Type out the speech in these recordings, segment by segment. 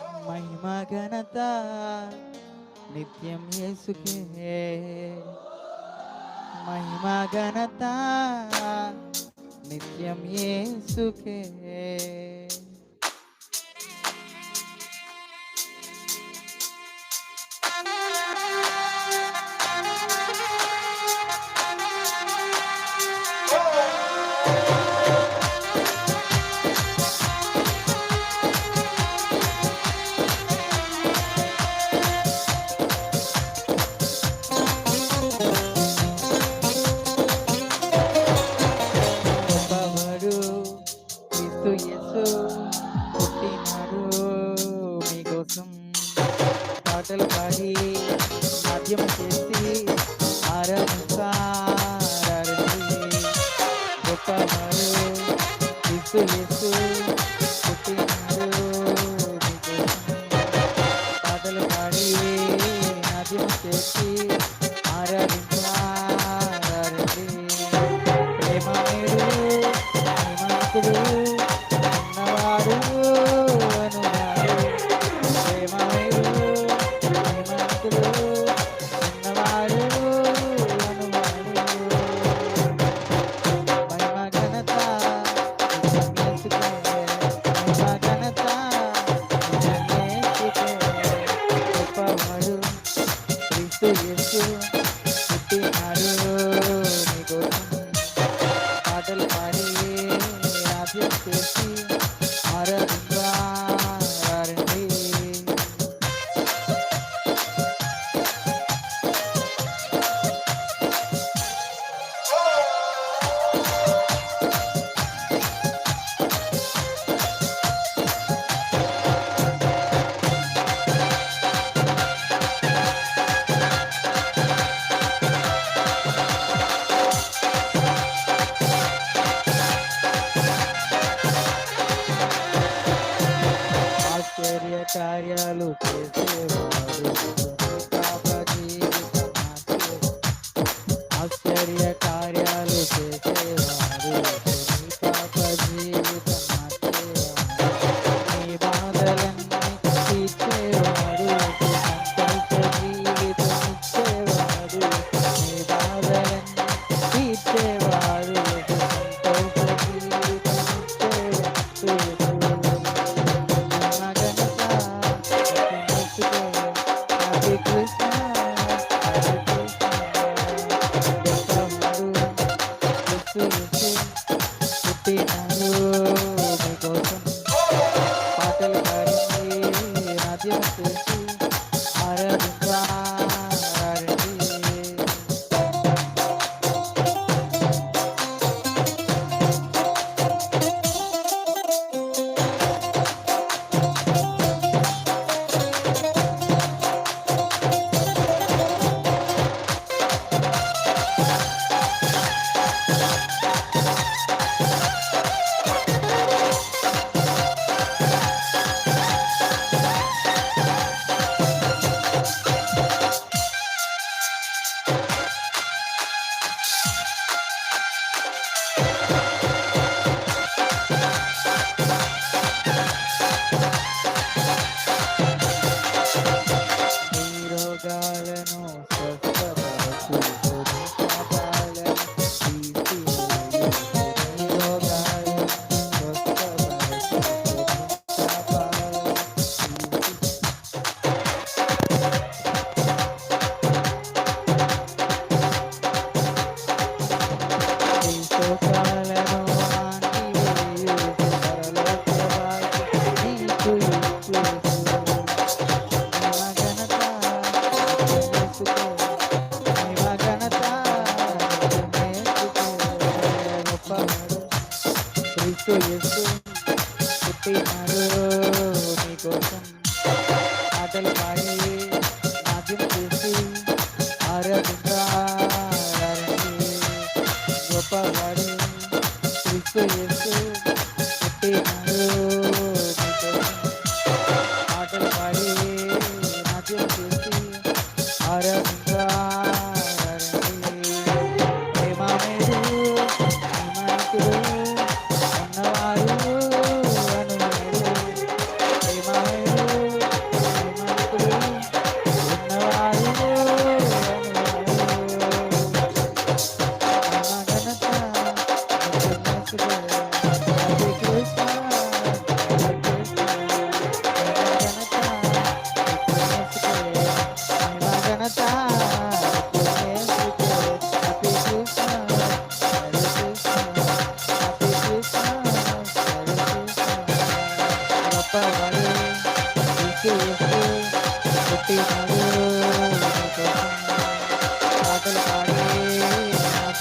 మహిమ ఘనత నిత్యం యేసుకే. మహిమ ఘనత నిత్యం యేసుకే. పుట్టినాడు మీకోసం. పాటలు పాడి నాట్యం చేసి ఆరాధిస్తారని గొప్పవారు ఇస్తూ ఇస్తూ పాటలు పాడి నాట్యం చేసి ఆశ్చర్య కార్యాలు చేసేవా food. கடல் மழையே மகிழ்ந்து அரவிந்தாரே கோபவரே கிறிஸ்து இயேசு குட்டி மரோ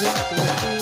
Thank you.